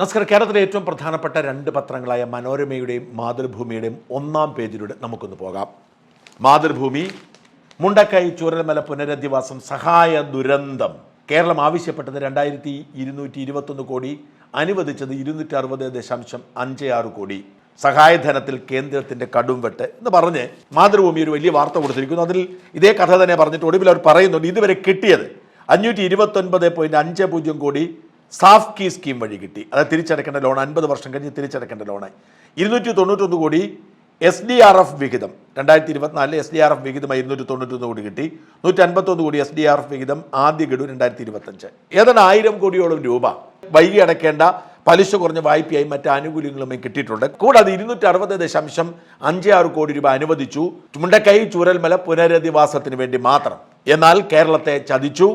നമസ്കാരം. കേരളത്തിലെ ഏറ്റവും പ്രധാനപ്പെട്ട രണ്ട് പത്രങ്ങളായ മനോരമയുടെയും മാതൃഭൂമിയുടെയും ഒന്നാം പേജിലൂടെ നമുക്കൊന്ന് പോകാം. മാതൃഭൂമി മുണ്ടക്കൈ ചൂരൽമല പുനരധിവാസം സഹായ ദുരന്തം. കേരളം ആവശ്യപ്പെട്ടത് രണ്ടായിരത്തി ഇരുന്നൂറ്റി ഇരുപത്തൊന്ന് കോടി അനുവദിച്ചത് ഇരുന്നൂറ്റി അറുപത് ദശാംശം അഞ്ച് ആറ് കോടി. സഹായധനത്തിൽ കേന്ദ്രത്തിന്റെ കടും വെട്ട് എന്ന് പറഞ്ഞ് മാതൃഭൂമി ഒരു വലിയ വാർത്ത കൊടുത്തിരിക്കുന്നു. അതിൽ ഇതേ കഥ തന്നെ പറഞ്ഞിട്ട് ഒടുവിൽ അവർ പറയുന്നുണ്ട് ഇതുവരെ കിട്ടിയത് അഞ്ഞൂറ്റി ഇരുപത്തൊൻപത് പോയിന്റ് അഞ്ച് പൂജ്യം കോടി സാഫ് കീ സ്കീം വഴി കിട്ടി. അത് തിരിച്ചടക്കേണ്ട ലോൺ അൻപത് വർഷം കഴിഞ്ഞ് തിരിച്ചടക്കേണ്ട ലോണ് ഇരുന്നൂറ്റി തൊണ്ണൂറ്റൊന്ന് കോടി എസ് ഡി ആർ എഫ് വിഹിതം. രണ്ടായിരത്തി ഇരുപത്തിനാലിൽ എസ് ഡി ആർ എഫ് വിഹിതമായി ഇരുന്നൂറ്റി തൊണ്ണൂറ്റൊന്ന് കോടി കിട്ടി. നൂറ്റി അൻപത്തൊന്ന് കോടി എസ് ഡി ആർ എഫ് വിഹിതം ആദ്യ ഗഡു രണ്ടായിരത്തി ഇരുപത്തഞ്ച് ഏതാണ്ട് ആയിരം കോടിയോളം രൂപ വൈകി അടയ്ക്കേണ്ട പലിശ കുറഞ്ഞ വായ്പയായി മറ്റ് ആനുകൂല്യങ്ങളുമായി കിട്ടിയിട്ടുണ്ട്. കൂടാതെ ഇരുന്നൂറ്റി അറുപത് ദശാംശം അഞ്ച് ആറ് കോടി രൂപ അനുവദിച്ചു. മുണ്ടക്കൈ ചൂരൽമല പുനരധിവാസത്തിന് വേണ്ടി മാത്രം. എന്നാൽ കേരളത്തെ ചതിച്ചു.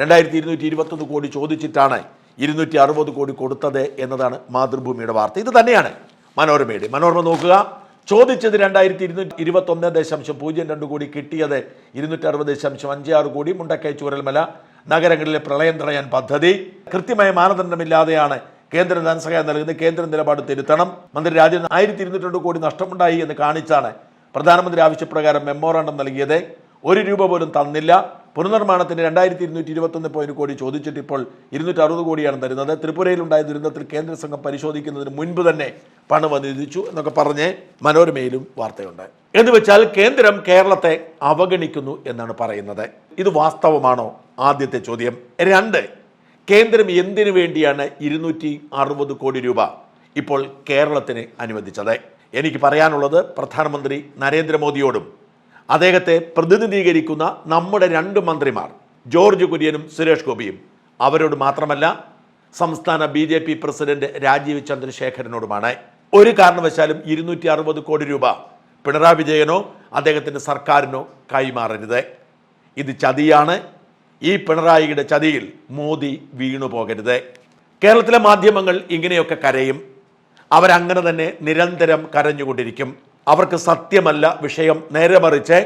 രണ്ടായിരത്തി ഇരുന്നൂറ്റി ഇരുപത്തൊന്ന് കോടി ചോദിച്ചിട്ടാണ് ഇരുന്നൂറ്റി അറുപത് കോടി കൊടുത്തത് എന്നതാണ് മാതൃഭൂമിയുടെ വാർത്ത. ഇത് തന്നെയാണ് മനോരമയുടെ. മനോരമ നോക്കുക. ചോദിച്ചത് രണ്ടായിരത്തി ഇരുന്നൂറ്റി ഇരുപത്തൊന്ന് ദശാംശം പൂജ്യം രണ്ട് കോടി കിട്ടിയത് ഇരുന്നൂറ്റി അറുപത് ദശാംശം അഞ്ച് ആറ് കോടി മുണ്ടക്കൈ ചൂരൽമല നഗരങ്ങളിലെ പ്രളയം തടയാൻ പദ്ധതി. കൃത്യമായ മാനദണ്ഡമില്ലാതെയാണ് കേന്ദ്ര ധനസഹായം നൽകുന്നത്. കേന്ദ്ര നിലപാട് തിരുത്തണം. മന്ത്രി രാജ്യം ആയിരത്തി ഇരുന്നൂറ്റി രണ്ട് കോടി നഷ്ടമുണ്ടായി എന്ന് കാണിച്ചാണ് പ്രധാനമന്ത്രി ആവശ്യപ്രകാരം മെമ്മോറാണ്ടം നൽകിയത്. ഒരു രൂപ പോലും തന്നില്ല. പുനർനിർമ്മാണത്തിന് രണ്ടായിരത്തി ഇരുന്നൂറ്റി ഇരുപത്തൊന്ന് പോയിന്റ് കോടി ചോദിച്ചിട്ട് ഇപ്പോൾ ഇരുന്നൂറ്റി അറുപത് കോടിയാണ് തരുന്നത്. ത്രിപുരയിലുണ്ടായ ദുരന്തത്തിൽ കേന്ദ്ര സംഘം പരിശോധിക്കുന്നതിന് മുൻപ് തന്നെ പണം അനുവദിച്ചു എന്നൊക്കെ പറഞ്ഞ് മനോരമയിലും വാർത്തയുണ്ട്. എന്ന് വെച്ചാൽ കേന്ദ്രം കേരളത്തെ അവഗണിക്കുന്നു എന്നാണ് പറയുന്നത്. ഇത് വാസ്തവമാണോ ആദ്യത്തെ ചോദ്യം? രണ്ട് കേന്ദ്രം എന്തിനു വേണ്ടിയാണ് ഇരുന്നൂറ്റി അറുപത് കോടി രൂപ ഇപ്പോൾ കേരളത്തിന് അനുവദിച്ചത്? എനിക്ക് പറയാനുള്ളത് പ്രധാനമന്ത്രി നരേന്ദ്രമോദിയോടും അദ്ദേഹത്തെ പ്രതിനിധീകരിക്കുന്ന നമ്മുടെ രണ്ട് മന്ത്രിമാർ ജോർജ് കുര്യനും സുരേഷ് ഗോപിയും. അവരോട് മാത്രമല്ല സംസ്ഥാന B J P president Rajeev ചന്ദ്രശേഖരനോടുമാണ്. ഒരു കാരണവശാലും ഇരുന്നൂറ്റി അറുപത് കോടി രൂപ പിണറായി വിജയനോ അദ്ദേഹത്തിന്റെ സർക്കാരിനോ കൈമാറരുത്. ഇത് ചതിയാണ്. ഈ പിണറായിയുടെ ചതിയിൽ മോദി വീണു പോകരുത്. കേരളത്തിലെ മാധ്യമങ്ങൾ ഇങ്ങനെയൊക്കെ കരയും. അവരങ്ങനെ തന്നെ നിരന്തരം കരഞ്ഞുകൊണ്ടിരിക്കും. അവർക്ക് സത്യമല്ല വിഷയം നേരെ മറിച്ച്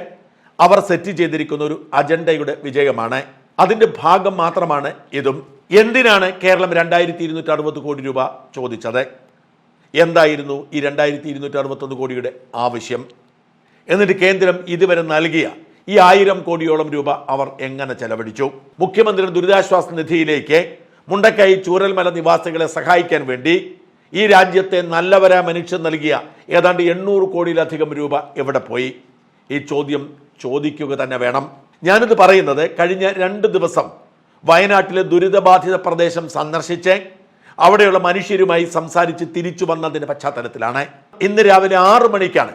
അവർ സെറ്റ് ചെയ്തിരിക്കുന്ന ഒരു അജണ്ടയുടെ വിജയമാണ്. അതിന്റെ ഭാഗം മാത്രമാണ് ഇതും. എന്തിനാണ് കേരളം രണ്ടായിരത്തി ഇരുന്നൂറ്റി അറുപത് കോടി രൂപ ചോദിച്ചത്? എന്തായിരുന്നു ഈ രണ്ടായിരത്തി ഇരുന്നൂറ്റി അറുപത്തൊന്ന് കോടിയുടെ ആവശ്യം? എന്നിട്ട് കേന്ദ്രം ഇതുവരെ നൽകിയ ഈ ആയിരം കോടിയോളം രൂപ അവർ എങ്ങനെ ചെലവഴിച്ചു? മുഖ്യമന്ത്രിയുടെ ദുരിതാശ്വാസ നിധിയിലേക്ക് മുണ്ടക്കൈ ചൂരൽമല നിവാസികളെ സഹായിക്കാൻ വേണ്ടി ഈ രാജ്യത്തെ നല്ലവരാ മനുഷ്യൻ നൽകിയ ഏതാണ്ട് എണ്ണൂറ് കോടിയിലധികം രൂപ എവിടെ പോയി? ഈ ചോദ്യം ചോദിക്കുക തന്നെ വേണം. ഞാനിത് പറയുന്നത് കഴിഞ്ഞ രണ്ട് ദിവസം വയനാട്ടിലെ ദുരിതബാധിത പ്രദേശം സന്ദർശിച്ച് അവിടെയുള്ള മനുഷ്യരുമായി സംസാരിച്ച് തിരിച്ചു വന്നതിന്റെ പശ്ചാത്തലത്തിലാണ്. ഇന്ന് രാവിലെ ആറു മണിക്കാണ്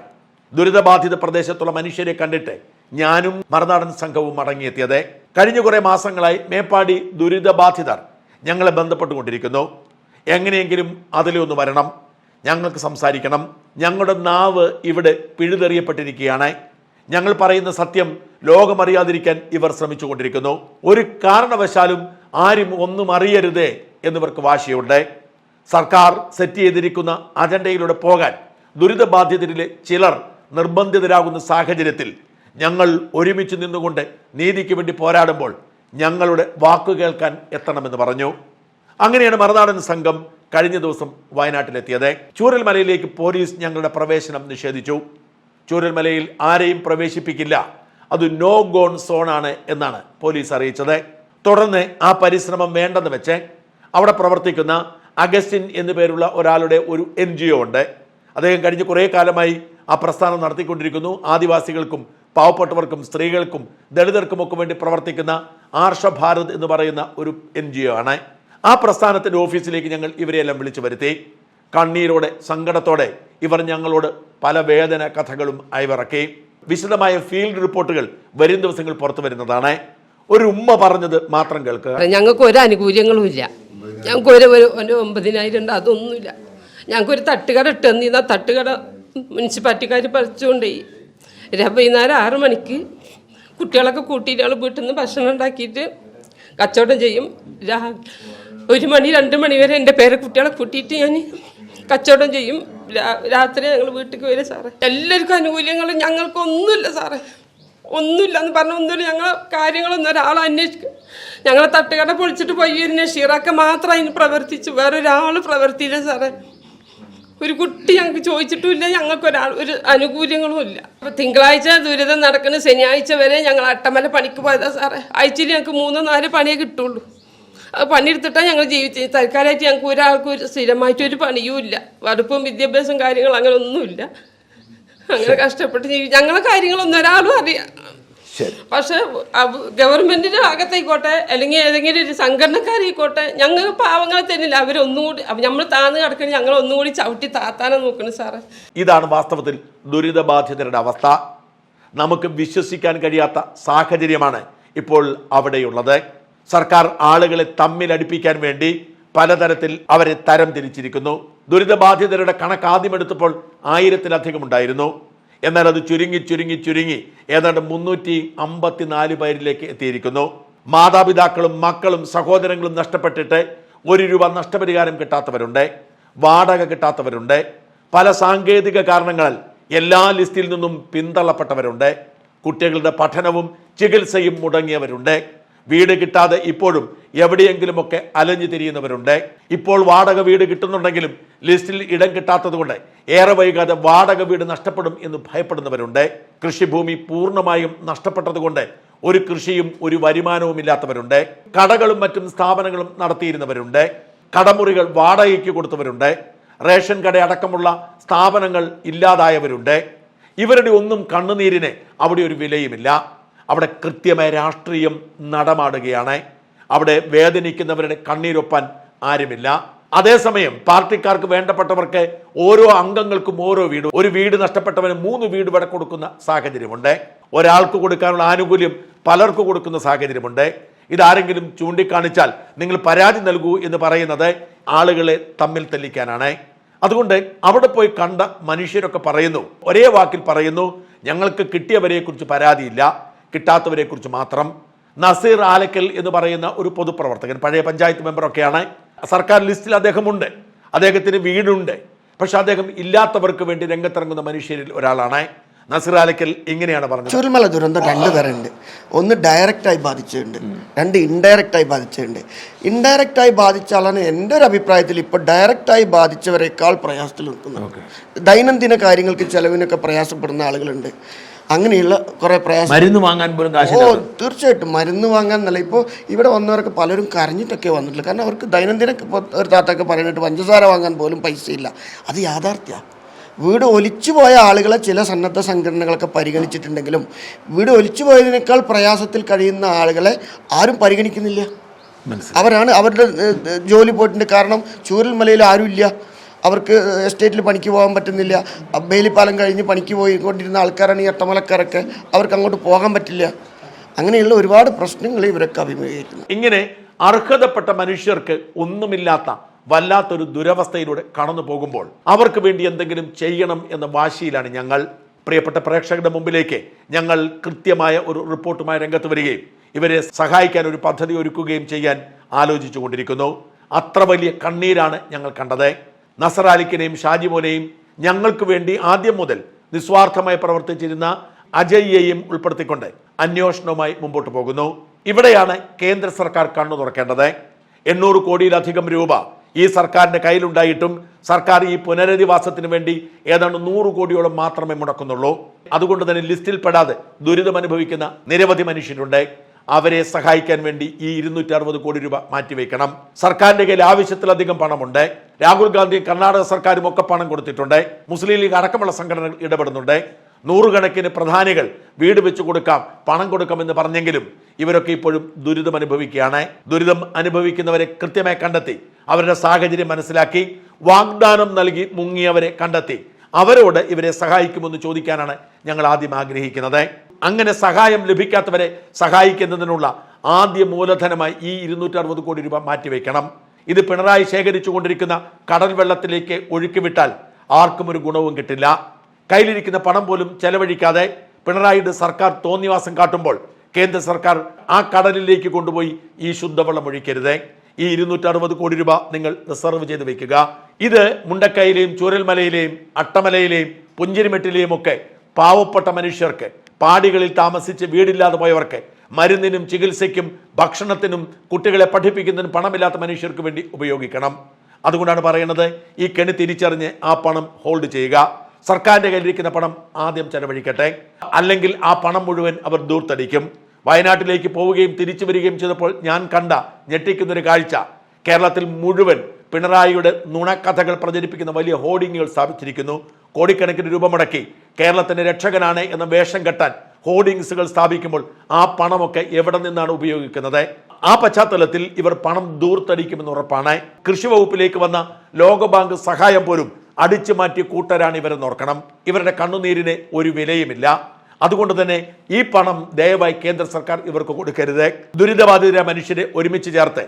ദുരിതബാധിത പ്രദേശത്തുള്ള മനുഷ്യരെ കണ്ടിട്ട് ഞാനും മറുനാടൻ സംഘവും മടങ്ങിയെത്തിയത്. കഴിഞ്ഞ കുറേ മാസങ്ങളായി മേപ്പാടി ദുരിതബാധിതർ ഞങ്ങളെ ബന്ധപ്പെട്ടുകൊണ്ടിരിക്കുന്നു. എങ്ങനെയെങ്കിലും അതിലൊന്ന് വരണം. ഞങ്ങൾക്ക് സംസാരിക്കണം. ഞങ്ങളുടെ നാവ് ഇവിടെ പിഴുതെറിയപ്പെട്ടിരിക്കുകയാണ്. ഞങ്ങൾ പറയുന്ന സത്യം ലോകമറിയാതിരിക്കാൻ ഇവർ ശ്രമിച്ചുകൊണ്ടിരിക്കുന്നു. ഒരു കാരണവശാലും ആരും ഒന്നും അറിയരുതേ എന്നിവർക്ക് വാശിയുണ്ട്. സർക്കാർ സെറ്റ് ചെയ്തിരിക്കുന്ന അജണ്ടയിലൂടെ പോകാൻ ദുരിതബാധിതരിലെ ചിലർ നിർബന്ധിതരാകുന്ന സാഹചര്യത്തിൽ ഞങ്ങൾ ഒരുമിച്ച് നിന്നുകൊണ്ട് നീതിക്ക് വേണ്ടി പോരാടുമ്പോൾ ഞങ്ങളുടെ വാക്കു കേൾക്കാൻ എത്തണമെന്ന് പറഞ്ഞു. അങ്ങനെയാണ് മറുനാടൻ സംഘം കഴിഞ്ഞ ദിവസം വയനാട്ടിലെത്തിയത്. ചൂരൽമലയിലേക്ക് പോലീസ് ഞങ്ങളുടെ പ്രവേശനം നിഷേധിച്ചു. ചൂരൽമലയിൽ ആരെയും പ്രവേശിപ്പിക്കില്ല. അത് നോ ഗോൺ സോണാണ് എന്നാണ് പോലീസ് അറിയിച്ചത്. തുടർന്ന് ആ പരിശ്രമം വേണ്ടെന്ന് വെച്ച് അവിടെ പ്രവർത്തിക്കുന്ന അഗസ്റ്റിൻ എന്നു പേരുള്ള ഒരാളുടെ ഒരു എൻ ജി ഒ ഉണ്ട്. അദ്ദേഹം കഴിഞ്ഞ കുറേ കാലമായി ആ പ്രസ്ഥാനം നടത്തിക്കൊണ്ടിരിക്കുന്നു. ആദിവാസികൾക്കും പാവപ്പെട്ടവർക്കും സ്ത്രീകൾക്കും ദളിതർക്കും ഒക്കെ വേണ്ടി പ്രവർത്തിക്കുന്ന ആർഷഭാരത് എന്ന് പറയുന്ന ഒരു എൻ ജി ഒ ആണ്. ആ പ്രസ്ഥാനത്തിന്റെ ഓഫീസിലേക്ക് ഞങ്ങൾ ഇവരെയെല്ലാം വിളിച്ചു വരുത്തി. കണ്ണീരോടെ സങ്കടത്തോടെ ഇവർ ഞങ്ങളോട് പല വേദന കഥകളും അയവിറക്കി. വിശദമായ ഫീൽഡ് റിപ്പോർട്ടുകൾ വരും ദിവസങ്ങൾ പുറത്തു വരുന്നതാണ്. ഒരു ഉമ്മ പറഞ്ഞത് മാത്രം കേൾക്കുക. ഞങ്ങൾക്ക് ഒരു അനുകൂല്യങ്ങളും ഇല്ല. ഞങ്ങൾക്ക് ഒരു ഒരു ഒമ്പതിനായിരം ഉണ്ട് അതൊന്നുമില്ല. ഞങ്ങൾക്ക് ഒരു തട്ടുകട ഇട്ട് തന്നിരുന്ന തട്ടുകട മുനിസിപ്പാലിറ്റിക്കാർ പറിച്ചുകൊണ്ടേ വൈകുന്നേരം ആറ് മണിക്ക് കുട്ടികളൊക്കെ കൂട്ടിയിട്ട് വീട്ടിൽ നിന്ന് ഭക്ഷണം ഉണ്ടാക്കിയിട്ട് കച്ചവടം ചെയ്യും. ഒരു മണി രണ്ട് മണി വരെ എന്റെ പേരെ കുട്ടികളെ കൂട്ടിയിട്ട് ഞാൻ കച്ചവടം ചെയ്യും. രാത്രി ഞങ്ങൾ വീട്ടിൽ വരും സാറേ. എല്ലാവർക്കും ആനുകൂല്യങ്ങളും ഞങ്ങൾക്കൊന്നുമില്ല സാറേ. ഒന്നുമില്ല എന്ന് പറഞ്ഞ ഒന്നുമില്ല. ഞങ്ങൾ കാര്യങ്ങളൊന്നും ഒരാൾ അന്വേഷിക്കും. ഞങ്ങളെ തട്ടുകട പൊളിച്ചിട്ട് പോയി വരുന്ന ഷീറൊക്കെ മാത്രം അതിന് പ്രവർത്തിച്ചു. വേറെ ഒരാൾ പ്രവർത്തിയില്ല സാറേ. ഒരു കുട്ടി ഞങ്ങൾക്ക് ചോദിച്ചിട്ടുമില്ല. ഞങ്ങൾക്ക് ഒരാൾ ഒരു അനുകൂല്യങ്ങളും ഇല്ല. അപ്പോൾ തിങ്കളാഴ്ച ദുരിതം നടക്കുന്ന ശനിയാഴ്ച വരെ ഞങ്ങൾ അട്ടമല പണിക്ക് പോയതാണ് സാറേ. ആഴ്ചയിൽ ഞങ്ങൾക്ക് മൂന്നോ നാല് പണിയേ കിട്ടുള്ളൂ. പണിയെടുത്തിട്ടാണ് ഞങ്ങൾ ജീവിച്ചത് തൽക്കാലമായിട്ട് ഞങ്ങൾക്ക് ഒരാൾക്കും ഒരു സ്ഥിരമായിട്ടൊരു പണിയും ഇല്ല. വടുപ്പും വിദ്യാഭ്യാസം കാര്യങ്ങൾ അങ്ങനെ ഒന്നുമില്ല. അങ്ങനെ കഷ്ടപ്പെട്ട് ജീവിച്ചു ഞങ്ങളെ കാര്യങ്ങളൊന്നും ഒരാളും അറിയാം പക്ഷെ ഗവൺമെന്റിന്റെ ഭാഗത്തായിക്കോട്ടെ അല്ലെങ്കിൽ ഏതെങ്കിലും ഒരു സംഘടനക്കാരായിക്കോട്ടെ ഞങ്ങൾ പാവങ്ങളെ തന്നില്ല അവരൊന്നും കൂടി നമ്മൾ താന്ന് കിടക്കണ ഞങ്ങൾ ഒന്നും കൂടി ചവിട്ടി താത്താനെ നോക്കണം സാറേ. ഇതാണ് വാസ്തവത്തിൽ ദുരിതബാധിതരുടെ അവസ്ഥ. നമുക്ക് വിശ്വസിക്കാൻ കഴിയാത്ത സാഹചര്യമാണ് ഇപ്പോൾ അവിടെയുള്ളത്. സർക്കാർ ആളുകളെ തമ്മിലടിപ്പിക്കാൻ വേണ്ടി പലതരത്തിൽ അവരെ തരം തിരിച്ചിരിക്കുന്നു. ദുരിതബാധിതരുടെ കണക്ക് ആദ്യം എടുത്തപ്പോൾ ആയിരത്തിലധികം ഉണ്ടായിരുന്നു. എന്നാൽ അത് ചുരുങ്ങി ചുരുങ്ങി ചുരുങ്ങി ഏതാണ്ട് മുന്നൂറ്റി അമ്പത്തിനാല് പേരിലേക്ക് എത്തിയിരിക്കുന്നു. മാതാപിതാക്കളും മക്കളും സഹോദരങ്ങളും നഷ്ടപ്പെട്ടിട്ട് ഒരു രൂപ നഷ്ടപരിഹാരം കിട്ടാത്തവരുണ്ട് വാടക കിട്ടാത്തവരുണ്ട് പല സാങ്കേതിക കാരണങ്ങളാൽ എല്ലാ ലിസ്റ്റിൽ നിന്നും പിന്തള്ളപ്പെട്ടവരുണ്ട് കുട്ടികളുടെ പഠനവും ചികിത്സയും മുടങ്ങിയവരുണ്ട്. വീട് കിട്ടാതെ ഇപ്പോഴും എവിടെയെങ്കിലുമൊക്കെ അലഞ്ഞു തിരിയുന്നവരുണ്ട്. ഇപ്പോൾ വാടക വീട് കിട്ടുന്നുണ്ടെങ്കിലും ലിസ്റ്റിൽ ഇടം കിട്ടാത്തതുകൊണ്ട് ഏറെ വൈകാതെ വാടക വീട് നഷ്ടപ്പെടും എന്ന് ഭയപ്പെടുന്നവരുണ്ട്. കൃഷിഭൂമി പൂർണമായും നഷ്ടപ്പെട്ടതുകൊണ്ട് ഒരു കൃഷിയും ഒരു വരുമാനവും ഇല്ലാത്തവരുണ്ട് കടകളും മറ്റും സ്ഥാപനങ്ങളും നടത്തിയിരുന്നവരുണ്ട്. കടമുറികൾ വാടകയ്ക്ക് കൊടുത്തവരുണ്ട്. റേഷൻ കട അടക്കമുള്ള സ്ഥാപനങ്ങൾ ഇല്ലാതായവരുണ്ട്. ഇവരുടെ ഒന്നും കണ്ണുനീരിന് അവിടെ ഒരു വിലയുമില്ല. അവിടെ കൃത്യമായ രാഷ്ട്രീയം നടമാടുകയാണ്. അവിടെ വേദനിക്കുന്നവരുടെ കണ്ണീരൊപ്പാൻ ആരുമില്ല. അതേസമയം പാർട്ടിക്കാർക്ക് വേണ്ടപ്പെട്ടവർക്ക് ഓരോ അംഗങ്ങൾക്കും ഓരോ വീട്. ഒരു വീട് നഷ്ടപ്പെട്ടവന് മൂന്ന് വീട് വരെ കൊടുക്കുന്ന സാഹചര്യമുണ്ട്. ഒരാൾക്ക് കൊടുക്കാനുള്ള ആനുകൂല്യം പലർക്ക് കൊടുക്കുന്ന സാഹചര്യമുണ്ട്. ഇതാരെങ്കിലും ചൂണ്ടിക്കാണിച്ചാൽ നിങ്ങൾ പരാതി നൽകൂ എന്ന് പറയുന്നത് ആളുകളെ തമ്മിൽ തെല്ലിക്കാനാണ് അതുകൊണ്ട് അവിടെ പോയി കണ്ട മനുഷ്യരൊക്കെ പറയുന്നു. ഒരേ വാക്കിൽ പറയുന്നു ഞങ്ങൾക്ക് കിട്ടിയവരെ കുറിച്ച് പരാതിയില്ല. കിട്ടാത്തവരെ കുറിച്ച് മാത്രം നസീർ ആലക്കൽ എന്ന് പറയുന്ന ഒരു പൊതുപ്രവർത്തകൻ പഴയ പഞ്ചായത്ത് മെമ്പറൊക്കെയാണ്. സർക്കാർ ലിസ്റ്റിൽ അദ്ദേഹമുണ്ട്. അദ്ദേഹത്തിന് വീടുണ്ട്. പക്ഷെ അദ്ദേഹം ഇല്ലാത്തവർക്ക് വേണ്ടി രംഗത്തിറങ്ങുന്ന മനുഷ്യരിൽ ഒരാളാണ് നസീർ ആലക്കൽ ഇങ്ങനെയാണ് പറഞ്ഞത്. ചുരുമല ദുരന്തം രണ്ട് തരമുണ്ട്. ഒന്ന് ഡയറക്റ്റായി ബാധിച്ചിട്ടുണ്ട്. രണ്ട് ഇൻഡയറക്റ്റായി ബാധിച്ചിട്ടുണ്ട്. ഇൻഡയറക്റ്റായി ബാധിച്ച ആളാണ് എന്റെ ഒരു അഭിപ്രായത്തിൽ ഇപ്പോൾ ഡയറക്റ്റായി ബാധിച്ചവരെക്കാൾ പ്രയാസത്തിൽ നിൽക്കുന്നത്. ദൈനംദിന കാര്യങ്ങൾക്ക് ചെലവിനൊക്കെ പ്രയാസപ്പെടുന്ന ആളുകളുണ്ട്. അങ്ങനെയുള്ള കുറേ പ്രയാസം. മരുന്ന് വാങ്ങാൻ പോലും ഓ തീർച്ചയായിട്ടും മരുന്ന് വാങ്ങാൻ നല്ല. ഇപ്പോൾ ഇവിടെ വന്നവർക്ക് പലരും കരഞ്ഞിട്ടൊക്കെ വന്നിട്ടില്ല. കാരണം അവർക്ക് ദൈനംദിന ഇപ്പോൾ ഒരു താത്തൊക്കെ പറയുന്നിട്ട് പഞ്ചസാര വാങ്ങാൻ പോലും പൈസയില്ല അത് യാഥാർത്ഥ്യമാണ് വീട് ഒലിച്ചു പോയ ആളുകളെ ചില സന്നദ്ധ സംഘടനകളൊക്കെ പരിഗണിച്ചിട്ടുണ്ടെങ്കിലും വീട് ഒലിച്ചു പോയതിനേക്കാൾ പ്രയാസത്തിൽ കഴിയുന്ന ആളുകളെ ആരും പരിഗണിക്കുന്നില്ല. അവരാണ് അവരുടെ ജോലി പോയിട്ടുണ്ട്. കാരണം ചൂരൽമലയിൽ ആരുമില്ല. അവർക്ക് എസ്റ്റേറ്റിൽ പണിക്ക് പോകാൻ പറ്റുന്നില്ല. ബേലിപ്പാലം കഴിഞ്ഞ് പണിക്ക് പോയി പോയിക്കൊണ്ടിരുന്ന ആൾക്കാരാണ് ഈ അട്ടമലക്കാരൊക്കെ. അവർക്ക് അങ്ങോട്ട് പോകാൻ പറ്റില്ല. അങ്ങനെയുള്ള ഒരുപാട് പ്രശ്നങ്ങൾ ഇവരൊക്കെ അഭിമുഖീകരിക്കുന്നു. ഇങ്ങനെ അർഹതപ്പെട്ട മനുഷ്യർക്ക് ഒന്നുമില്ലാത്ത വല്ലാത്തൊരു ദുരവസ്ഥയിലൂടെ കടന്നു പോകുമ്പോൾ അവർക്ക് വേണ്ടി എന്തെങ്കിലും ചെയ്യണം എന്ന വാശിയിലാണ് ഞങ്ങൾ. പ്രിയപ്പെട്ട പ്രേക്ഷകരുടെ മുമ്പിലേക്ക് ഞങ്ങൾ കൃത്യമായ ഒരു റിപ്പോർട്ടുമായി രംഗത്ത് വരികയും ഇവരെ സഹായിക്കാൻ ഒരു പദ്ധതി ഒരുക്കുകയും ചെയ്യാൻ ആലോചിച്ചു കൊണ്ടിരിക്കുന്നു അത്ര വലിയ കണ്ണീരാണ് ഞങ്ങൾ കണ്ടത്. നസറാലിക്കിനെയും ഷാജിമോനെയും ഞങ്ങൾക്ക് വേണ്ടി ആദ്യം മുതൽ നിസ്വാർത്ഥമായി പ്രവർത്തിച്ചിരുന്ന അജയ്യെയും ഉൾപ്പെടുത്തിക്കൊണ്ട് അന്വേഷണവുമായി മുമ്പോട്ട് പോകുന്നു. ഇവിടെയാണ് കേന്ദ്ര സർക്കാർ കണ്ണു തുറക്കേണ്ടത്. എണ്ണൂറ് കോടിയിലധികം രൂപ ഈ സർക്കാരിന്റെ കയ്യിലുണ്ടായിട്ടും സർക്കാർ ഈ പുനരധിവാസത്തിന് വേണ്ടി ഏതാണ്ട് നൂറ് കോടിയോളം മാത്രമേ മുടക്കുന്നുള്ളൂ. അതുകൊണ്ട് തന്നെ ലിസ്റ്റിൽ പെടാതെ ദുരിതം അനുഭവിക്കുന്ന നിരവധി മനുഷ്യരുണ്ട്. അവരെ സഹായിക്കാൻ വേണ്ടി ഈ ഇരുന്നൂറ്റി കോടി രൂപ മാറ്റിവെക്കണം. സർക്കാരിന്റെ കയ്യിൽ ആവശ്യത്തിലധികം പണമുണ്ട്. രാഹുൽ ഗാന്ധി കർണാടക സർക്കാരും ഒക്കെ പണം കൊടുത്തിട്ടുണ്ട്. മുസ്ലിം ലീഗ് അടക്കമുള്ള സംഘടനകൾ ഇടപെടുന്നുണ്ട്. നൂറുകണക്കിന് പ്രധാനികൾ വീട് വെച്ചു കൊടുക്കാം പണം കൊടുക്കാമെന്ന് പറഞ്ഞെങ്കിലും ഇവരൊക്കെ ഇപ്പോഴും ദുരിതം അനുഭവിക്കുകയാണ്. ദുരിതം അനുഭവിക്കുന്നവരെ കൃത്യമായി കണ്ടെത്തി അവരുടെ സാഹചര്യം മനസ്സിലാക്കി വാഗ്ദാനം നൽകി മുങ്ങിയവരെ കണ്ടെത്തി അവരോട് ഇവരെ സഹായിക്കുമെന്ന് ചോദിക്കാനാണ് ഞങ്ങൾ ആദ്യം ആഗ്രഹിക്കുന്നത്. അങ്ങനെ സഹായം ലഭിക്കാത്തവരെ സഹായിക്കുന്നതിനുള്ള ആദ്യ മൂലധനമായി ഈ ഇരുന്നൂറ്റി കോടി രൂപ മാറ്റിവെക്കണം. ഇത് പിണറായി ശേഖരിച്ചു കൊണ്ടിരിക്കുന്ന കടൽ വെള്ളത്തിലേക്ക് ഒഴുക്കിവിട്ടാൽ ആർക്കും ഒരു ഗുണവും കിട്ടില്ല. കയ്യിലിരിക്കുന്ന പണം പോലും ചെലവഴിക്കാതെ പിണറായിയുടെ സർക്കാർ തോന്നിവാസം കാട്ടുമ്പോൾ കേന്ദ്ര സർക്കാർ ആ കടലിലേക്ക് കൊണ്ടുപോയി ഈ ശുദ്ധവെള്ളം ഒഴിക്കരുത്. ഈ ഇരുന്നൂറ്റി അറുപത് കോടി രൂപ നിങ്ങൾ റിസർവ് ചെയ്ത് വെക്കുക. ഇത് മുണ്ടക്കൈയിലെയും ചൂരൽമലയിലെയും അട്ടമലയിലെയും പുഞ്ചിരിമെട്ടിലെയും ഒക്കെ പാവപ്പെട്ട മനുഷ്യർക്ക് പാടികളിൽ താമസിച്ച് വീടില്ലാതെ പോയവർക്ക് മരുന്നിനും ചികിത്സയ്ക്കും ഭക്ഷണത്തിനും കുട്ടികളെ പഠിപ്പിക്കുന്നതിനും പണമില്ലാത്ത മനുഷ്യർക്ക് വേണ്ടി ഉപയോഗിക്കണം. അതുകൊണ്ടാണ് പറയുന്നത് ഈ കെണി തിരിച്ചറിഞ്ഞ് ആ പണം ഹോൾഡ് ചെയ്യുക. സർക്കാരിന്റെ കയ്യിലിരിക്കുന്ന പണം ആദ്യം ചെലവഴിക്കട്ടെ. അല്ലെങ്കിൽ ആ പണം മുഴുവൻ അവർ ദൂർത്തടിക്കും. വയനാട്ടിലേക്ക് പോവുകയും തിരിച്ചു വരികയും ചെയ്തപ്പോൾ ഞാൻ കണ്ട ഞെട്ടിക്കുന്നൊരു കാഴ്ച. കേരളത്തിൽ മുഴുവൻ പിണറായിയുടെ നുണക്കഥകൾ പ്രചരിപ്പിക്കുന്ന വലിയ ഹോർഡിങ്ങുകൾ സ്ഥാപിച്ചിരിക്കുന്നു. കോടിക്കണക്കിന് രൂപ മുടക്കി കേരളത്തിന്റെ രക്ഷകനാണ് എന്ന വേഷം കെട്ടാൻ ഹോർഡിങ്സുകൾ സ്ഥാപിക്കുമ്പോൾ ആ പണമൊക്കെ എവിടെ നിന്നാണ് ഉപയോഗിക്കുന്നത്? ആ പശ്ചാത്തലത്തിൽ ഇവർ പണം ദൂർത്തടിക്കുമെന്ന് ഉറപ്പാണ്. കൃഷി വകുപ്പിലേക്ക് വന്ന ലോകബാങ്ക് സഹായം പോലും അടിച്ചു മാറ്റി കൂട്ടരാണ് ഇവരെന്ന് ഓർക്കണം. ഇവരുടെ കണ്ണുനീരിന് ഒരു വിലയുമില്ല. അതുകൊണ്ട് തന്നെ ഈ പണം ദയവായി കേന്ദ്ര സർക്കാർ ഇവർക്ക് കൊടുക്കരുത്. ദുരിതബാധിതരായ മനുഷ്യരെ ഒരുമിച്ച് ചേർത്ത്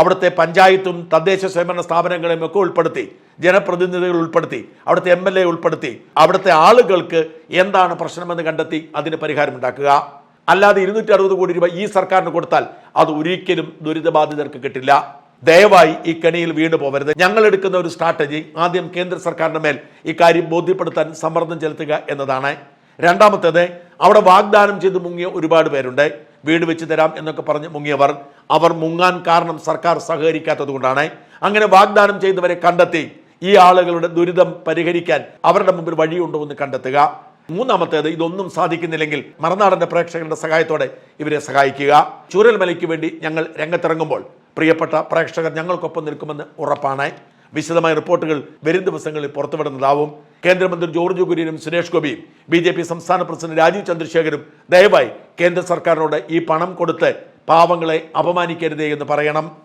അവിടുത്തെ പഞ്ചായത്തും തദ്ദേശ സ്വയംഭരണ സ്ഥാപനങ്ങളെയും ഒക്കെ ഉൾപ്പെടുത്തി ജനപ്രതിനിധികൾ ഉൾപ്പെടുത്തി അവിടുത്തെ എം എൽ എ ഉൾപ്പെടുത്തി അവിടുത്തെ ആളുകൾക്ക് എന്താണ് പ്രശ്നമെന്ന് കണ്ടെത്തി അതിന് പരിഹാരമുണ്ടാക്കുക അല്ലാതെ ഇരുന്നൂറ്റി അറുപത് കോടി രൂപ ഈ സർക്കാരിന് കൊടുത്താൽ അത് ഒരിക്കലും ദുരിതബാധിതർക്ക് കിട്ടില്ല. ദയവായി ഈ കെണിയിൽ വീണ് പോകരുത് ഞങ്ങൾ എടുക്കുന്ന ഒരു സ്ട്രാറ്റജി ആദ്യം കേന്ദ്ര സർക്കാരിന്റെ മേൽ ഇക്കാര്യം ബോധ്യപ്പെടുത്താൻ സമ്മർദ്ദം ചെലുത്തുക എന്നതാണ്. രണ്ടാമത്തേത് അവിടെ വാഗ്ദാനം ചെയ്ത് മുങ്ങിയ ഒരുപാട് പേരുണ്ട്. വീട് വെച്ച് തരാം എന്നൊക്കെ പറഞ്ഞ് മുങ്ങിയവർ. അവർ മുങ്ങാൻ കാരണം സർക്കാർ സഹകരിക്കാത്തത് കൊണ്ടാണ്. അങ്ങനെ വാഗ്ദാനം ചെയ്തവരെ കണ്ടെത്തി. ഈ ആളുകളുടെ ദുരിതം പരിഹരിക്കാൻ അവരുടെ മുമ്പിൽ വഴിയുണ്ടോ എന്ന് കണ്ടെത്തുക. മൂന്നാമത്തേത് ഇതൊന്നും സാധിക്കുന്നില്ലെങ്കിൽ മറനാടന്റെ പ്രേക്ഷകരുടെ സഹായത്തോടെ ഇവരെ സഹായിക്കുക. ചൂരൽമലയ്ക്ക് വേണ്ടി ഞങ്ങൾ രംഗത്തിറങ്ങുമ്പോൾ പ്രിയപ്പെട്ട പ്രേക്ഷകർ ഞങ്ങൾക്കൊപ്പം നിൽക്കുമെന്ന് ഉറപ്പാണ്. വിശദമായ റിപ്പോർട്ടുകൾ വരും ദിവസങ്ങളിൽ പുറത്തുവിടുന്നതാവും. കേന്ദ്രമന്ത്രി ജോർജ് കുര്യനും സുരേഷ് ഗോപിയും ബി സംസ്ഥാന പ്രസിഡന്റ് രാജീവ് ചന്ദ്രശേഖരും ദയവായി കേന്ദ്ര സർക്കാരിനോട് ഈ പണം കൊടുത്ത് പാവങ്ങളെ അപമാനിക്കരുതേ എന്ന് പറയണം.